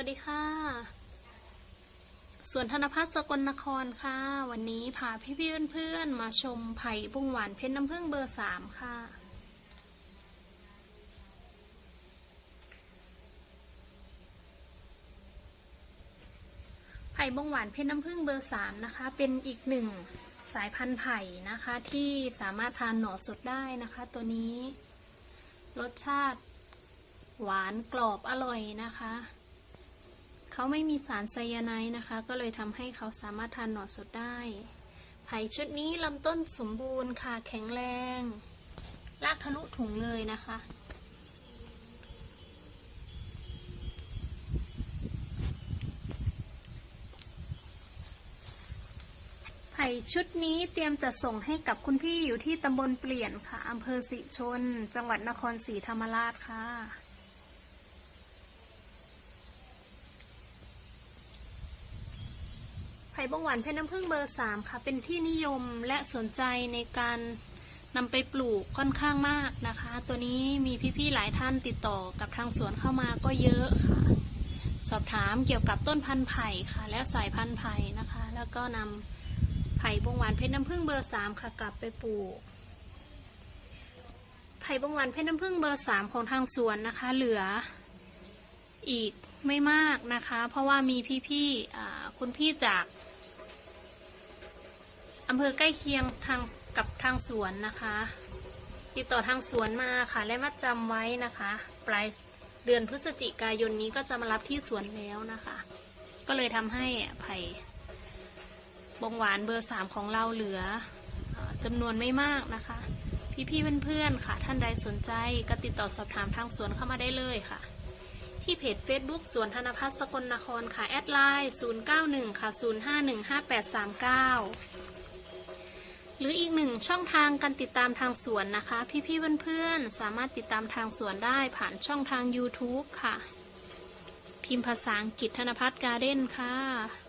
วัสดีค่ะส่วนธนพัฒน์สกลนครค่ะ วันนี้พาพี่ๆเพื่อนๆ มาชมไผ่บุ้งหวานเพชรน้ำผึ้งเบอร์สามค่ะ ไผ่บงหวานเพชรน้ำผึ้งเบอร์สามนะคะ เป็นอีกหนึ่งสายพันธุ์ไผ่นะคะที่สามารถทานหน่อสดได้นะคะ ตัวนี้ รสชาติหวานกรอบอร่อยนะคะ เขาไม่มีสารไซยาไนด์นะคะ ก็เลยทำให้เขาสามารถทานหน่อสดได้ ไผ่ชุดนี้ลำต้นสมบูรณ์ค่ะแข็งแรงลากทะลุถุงเลยนะคะ ไผ่ชุดนี้เตรียมจะส่งให้กับคุณพี่อยู่ที่ตำบลเปลี่ยนค่ะอำเภอสิชน จังหวัดนครศรีธรรมราชค่ะ ผ่บงหวานเพชรน้ำผึ้งเบอร์สามค่ะ เป็นที่นิยมและสนใจในการนำไปปลูกค่อนข้างมากนะคะ ตัวนี้มีพี่ๆหลายท่านติดต่อกับทางสวนเข้ามาก็เยอะค่ะ สอบถามเกี่ยวกับต้นพันธุ์ไผ่ค่ะ และสายพันธุ์ไผ่นะคะ แล้วก็นำไผ่บงหวานเพชรน้ำผึ้งเบอร์สามค่ะกลับไปปลูกไผ่บงหวานเพชรน้ำผึ้งเบอร์สามของทางสวนนะคะ เหลืออีกไม่มากนะคะ เพราะว่ามีพี่ๆคุณพี่จาก อำเภอใกล้เคียงทางกับทางสวนนะคะ ติดต่อทางสวนมาค่ะ และมัดจำไว้นะคะ ปลายเดือนพฤศจิกายนนี้ก็จะมารับที่สวนแล้วนะคะ ก็เลยทำให้ไผ่บงหวานเบอร์สามของเราเหลือเออจำนวนไม่มากนะคะ พี่ๆเพื่อนๆค่ะ ท่านใดสนใจก็ติดต่อสอบถามทางสวนเข้ามาได้เลยค่ะ ที่เพจ Facebook สวนธนพัฒน์สกลนครค่ะ แอดไลน์ 091 ค่ะ 0515839 หรืออีกหนึ่งช่องทางการติดตามทางสวนนะคะ พี่ๆเพื่อนๆสามารถติดตามทางสวนได้ผ่านช่องทาง YouTube ค่ะ พิมพ์ภาษาอังกฤษธนพัฒน์การ์เด้นค่ะ